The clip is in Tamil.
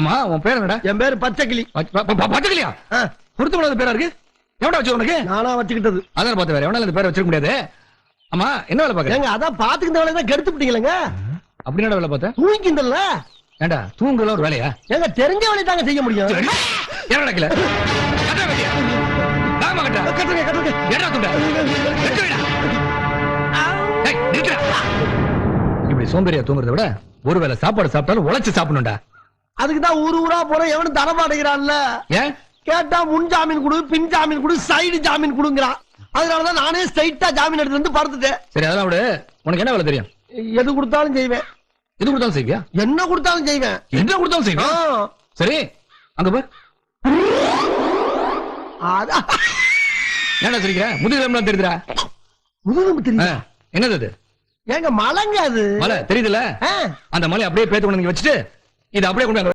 ஆமா உன் பேர் என்னடா? என் பேரு பச்சைக்கிளி. பச்ச- ப- ப- பச்சைக்கிளியா? ஆ, பொருத்த முடியாத பேரா இருக்கு? எவடா வச்சு உனக்கு? நானா வச்சுக்கிட்டது. அதான் பார்த்து வேற எவனால இந்த பேரை வச்சிருக்க முடியாது? ஆமா என்ன வேலை பாக்குற ஏங்க அதான் பாத்துக்கிட்ட வேலையை தான் கெடுத்து விட்டீங்களேங்க. அப்படி என்ன வேலை பார்த்த? தூங்கிந்தல்ல ஏண்டா தூங்குல ஒரு வேலையா? ஏங்க தெரிஞ்ச வேலையை தாங்க செய்ய முடியும். என்ன? நடக்கல. இப்படி சோம்பேறியா தூங்குறத விட ஒருவேளை சாப்பாடு சாப்பிட்டாலும் உழைச்சு சாப்பிடணும்டா. அதுக்கு தான் ஊரு ஊரா போற எவனும் தரமாட்டேங்கிறான்ல ஏன்? கேட்டா முன் ஜாமீன் கொடு பின் ஜாமீன் கொடு சைடு ஜாமீன் கொடுங்கிறான். அதனாலதான் நானே ஸ்ட்ரைட்டா ஜாமீன் எடுத்து வந்து படுத்துட்டேன். சரி அதெல்லாம் விடு. உனக்கு என்ன வேலை தெரியும்? எது கொடுத்தாலும் செய்வேன். எது கொடுத்தாலும் செய்வியா? என்ன கொடுத்தாலும் செய்வேன். என்ன கொடுத்தாலும் ஆ, செய்வியா சரி அங்க அதான். என்ன சிரிக்கிற? முதுகு தெரியுதுடா. முதுகுக்கு ஆ, தெரியும் என்னது அது? ஏங்க மலைங்க அது. மலை தெரியுதுல. அந்த மலை அப்படியே பேத்து கொண்டு வச்சுட்டு இதை அப்படியே கொண்டு